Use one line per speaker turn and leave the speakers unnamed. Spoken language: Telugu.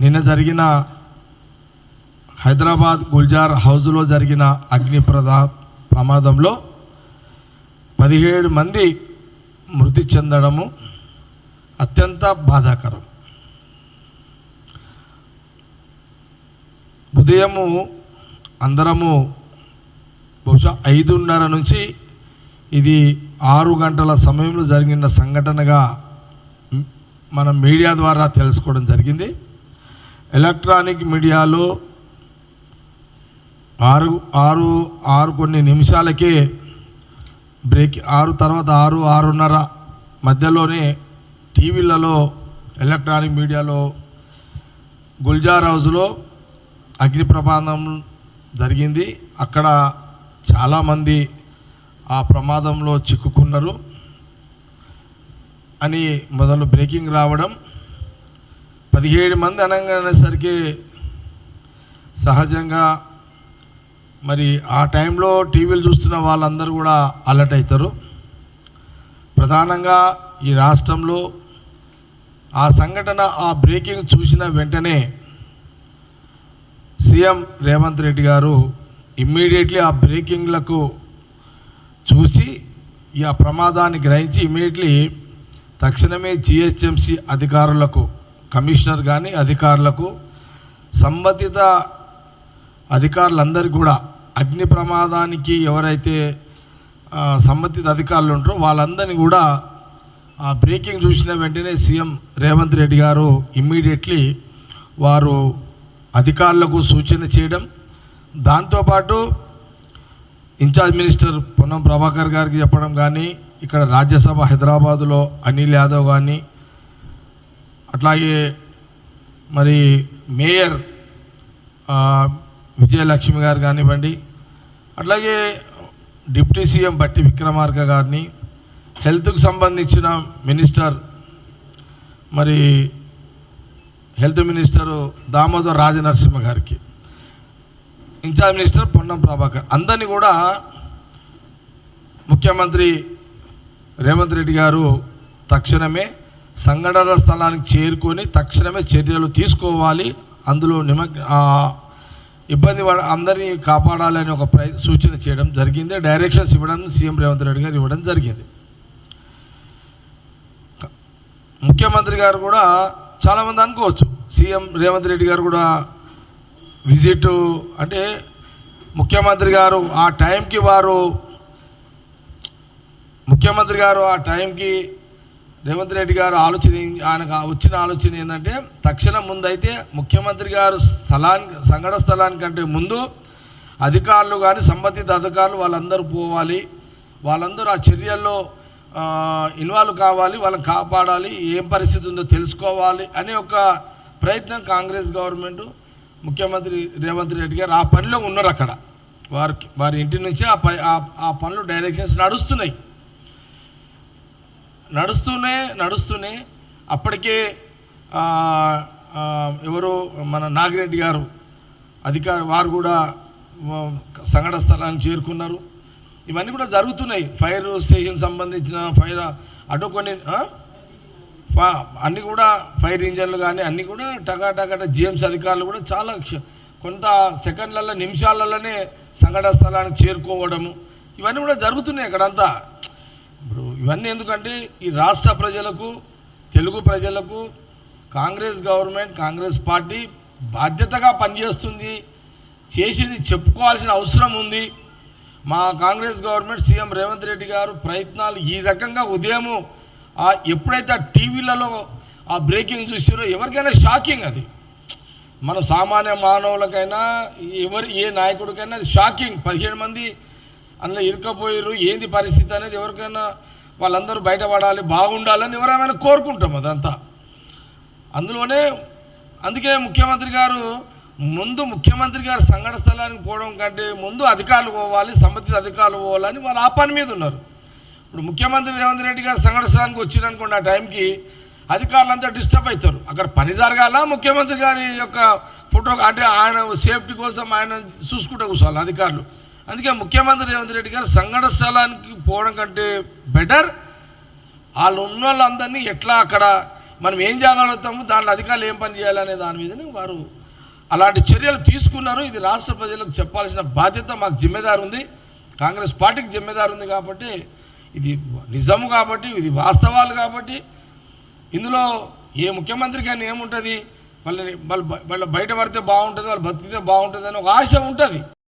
నిన్న జరిగిన హైదరాబాద్ గుల్జార్ హౌజ్లో జరిగిన అగ్ని ప్రమాదంలో పదిహేడు మంది మృతి చెందడము అత్యంత బాధాకరం. ఉదయము అందరము బహుశా ఐదున్నర నుంచి ఇది ఆరు గంటల సమయంలో జరిగిన సంఘటనగా మనం మీడియా ద్వారా తెలుసుకోవడం జరిగింది. ఎలక్ట్రానిక్ మీడియాలో ఆరు ఆరు ఆరు కొన్ని నిమిషాలకే బ్రేక్ ఆరు తర్వాత ఆరు ఆరున్నర మధ్యలోనే టీవీలలో ఎలక్ట్రానిక్ మీడియాలో గుల్జార్ హౌస్లో అగ్ని ప్రమాదం జరిగింది. అక్కడ చాలామంది ఆ ప్రమాదంలో చిక్కుకున్నారు అని మొదలు బ్రేకింగ్ రావడం పదిహేడు మంది అనగానేసరికి సహజంగా మరి ఆ టైంలో టీవీలు చూస్తున్న వాళ్ళందరూ కూడా అలర్ట్ అవుతారు ప్రధానంగా ఈ రాష్ట్రంలో ఆ సంఘటన ఆ బ్రేకింగ్ చూసిన వెంటనే సీఎం రేవంత్ రెడ్డి గారు ఇమ్మీడియట్లీ ఆ బ్రేకింగ్లకు చూసి ఈ ఆ ప్రమాదాన్ని గ్రహించి ఇమ్మీడియట్లీ తక్షణమే జిహెచ్ఎంసి అధికారులకు కమిషనర్ కానీ అధికారులకు సంబంధిత అధికారులందరికీ కూడా అగ్ని ప్రమాదానికి ఎవరైతే సంబంధిత అధికారులు ఉంటారో వాళ్ళందరినీ కూడా ఆ బ్రేకింగ్ చూసిన వెంటనే సీఎం రేవంత్ రెడ్డి గారు ఇమ్మీడియట్లీ వారు అధికారులకు సూచన చేయడం. దాంతోపాటు ఇన్ఛార్జ్ మినిస్టర్ పొన్నం ప్రభాకర్ గారికి చెప్పడం కానీ ఇక్కడ రాజ్యసభ హైదరాబాదులో అనిల్ యాదవ్ కానీ అట్లాగే మరి మేయర్ విజయలక్ష్మి గారు కానివ్వండి అట్లాగే డిప్యూటీ సీఎం బట్టి విక్రమార్క గారిని హెల్త్కు సంబంధించిన మినిస్టర్ మరి హెల్త్ మినిస్టరు దామోదర్ రాజనరసింహ గారికి ఇన్ఛార్జ్ మినిస్టర్ పొన్నం ప్రభాకర్ అందరినీ కూడా ముఖ్యమంత్రి రేవంత్ రెడ్డి గారు తక్షణమే సంఘటన స్థలానికి చేరుకొని తక్షణమే చర్యలు తీసుకోవాలి. అందులో నిమగ్ ఇబ్బంది పడ అందరినీ కాపాడాలని ఒక ప్రయ సూచన చేయడం జరిగింది. డైరెక్షన్స్ ఇవ్వడం సీఎం రేవంత్ రెడ్డి గారు ఇవ్వడం జరిగింది. ముఖ్యమంత్రి గారు కూడా చాలామంది అనుకోవచ్చు. సీఎం రేవంత్ రెడ్డి గారు కూడా విజిట్ అంటే ముఖ్యమంత్రి గారు ఆ టైంకి వారు ముఖ్యమంత్రి గారు ఆ టైంకి రేవంత్ రెడ్డి గారు ఆలోచన ఆయన ఆయనకు వచ్చిన ఆలోచన ఏంటంటే తక్షణం ముందైతే ముఖ్యమంత్రి గారు స్థలానికి సంఘటన స్థలానికంటే ముందు అధికారులు కానీ సంబంధిత అధికారులు వాళ్ళందరూ పోవాలి. వాళ్ళందరూ ఆ చర్యల్లో ఇన్వాల్వ్ కావాలి వాళ్ళని కాపాడాలి ఏం పరిస్థితి ఉందో తెలుసుకోవాలి అనే ఒక ప్రయత్నం కాంగ్రెస్ గవర్నమెంట్ ముఖ్యమంత్రి రేవంత్ రెడ్డి గారు ఆ పనిలో ఉన్నారు అక్కడ. వారికి వారి ఇంటి నుంచి ఆ ఆ- ఆ పనులు డైరెక్షన్స్ నడుస్తున్నాయి. నడుస్తూనే నడుస్తూనే అప్పటికే ఎవరో మన నాగిరెడ్డి గారు అధికారి వారు కూడా సంఘటన స్థలానికి చేరుకున్నారు. ఇవన్నీ కూడా జరుగుతున్నాయి. ఫైర్ స్టేషన్ సంబంధించిన ఫైర్ అటు కొన్ని అన్నీ కూడా ఫైర్ ఇంజన్లు కానీ అన్నీ కూడా టకా టకా జిఎంసీ అధికారులు కూడా చాలా క్ష- కొంత సెకండ్లలో నిమిషాలలోనే సంఘటన స్థలానికి చేరుకోవడము. ఇవన్నీ కూడా జరుగుతున్నాయి అక్కడంతా. ఇవన్నీ ఎందుకంటే ఈ రాష్ట్ర ప్రజలకు తెలుగు ప్రజలకు కాంగ్రెస్ గవర్నమెంట్ కాంగ్రెస్ పార్టీ బాధ్యతగా పనిచేస్తుంది. చేసేది చెప్పుకోవాల్సిన అవసరం ఉంది. మా కాంగ్రెస్ గవర్నమెంట్ సీఎం రేవంత్ రెడ్డి గారు ప్రయత్నాలు ఈ రకంగా ఉదయము ఎప్పుడైతే ఆ టీవీలలో ఆ బ్రేకింగ్ చూసారో ఎవరికైనా షాకింగ్ అది. మనం సామాన్య మానవులకైనా ఎవరి ఏ నాయకుడికైనా అది షాకింగ్. పదిహేడు మంది అందులో ఇరుకపోయారు ఏంది పరిస్థితి అనేది ఎవరికైనా వాళ్ళందరూ బయటపడాలి బాగుండాలని ఎవరైనా కోరుకుంటాం అదంతా. అందులోనే అందుకే ముఖ్యమంత్రి గారు ముందు ముఖ్యమంత్రి గారు సంఘటన స్థలానికి పోవడం కంటే ముందు అధికారులు పోవాలి సంబంధిత అధికారులు పోవాలని వాళ్ళు ఆ పని మీద ఉన్నారు. ఇప్పుడు ముఖ్యమంత్రి రేవంత్ రెడ్డి గారు సంఘటన స్థలానికి వచ్చిరనుకోండి ఆ టైంకి అధికారులంతా డిస్టర్బ్ అవుతారు. అక్కడ పని జరగాల? ముఖ్యమంత్రి గారి యొక్క ఫోటో అంటే ఆయన సేఫ్టీ కోసం ఆయన చూసుకుంటూ కూర్చోవాలి అధికారులు. అందుకే ముఖ్యమంత్రి రేవంత్ రెడ్డి గారు సంఘటన స్థలానికి పోవడం కంటే బెటర్. వాళ్ళు ఉన్న వాళ్ళందరినీ ఎట్లా అక్కడ మనం ఏం చేయగలుగుతాము దాంట్లో అధికారులు ఏం పని చేయాలనే దాని మీదనే వారు అలాంటి చర్యలు తీసుకున్నారు. ఇది రాష్ట్ర ప్రజలకు చెప్పాల్సిన బాధ్యత మాకు జిమ్మెదారు ఉంది. కాంగ్రెస్ పార్టీకి జిమ్మెదారు ఉంది కాబట్టి ఇది నిజము కాబట్టి ఇది వాస్తవాలు కాబట్టి ఇందులో ఏ ముఖ్యమంత్రికి కానీ ఏముంటుంది వాళ్ళని వాళ్ళు వాళ్ళు బయట పడితే బాగుంటుంది వాళ్ళు బతికితే బాగుంటుంది అని ఒక ఆశ ఉంటుంది.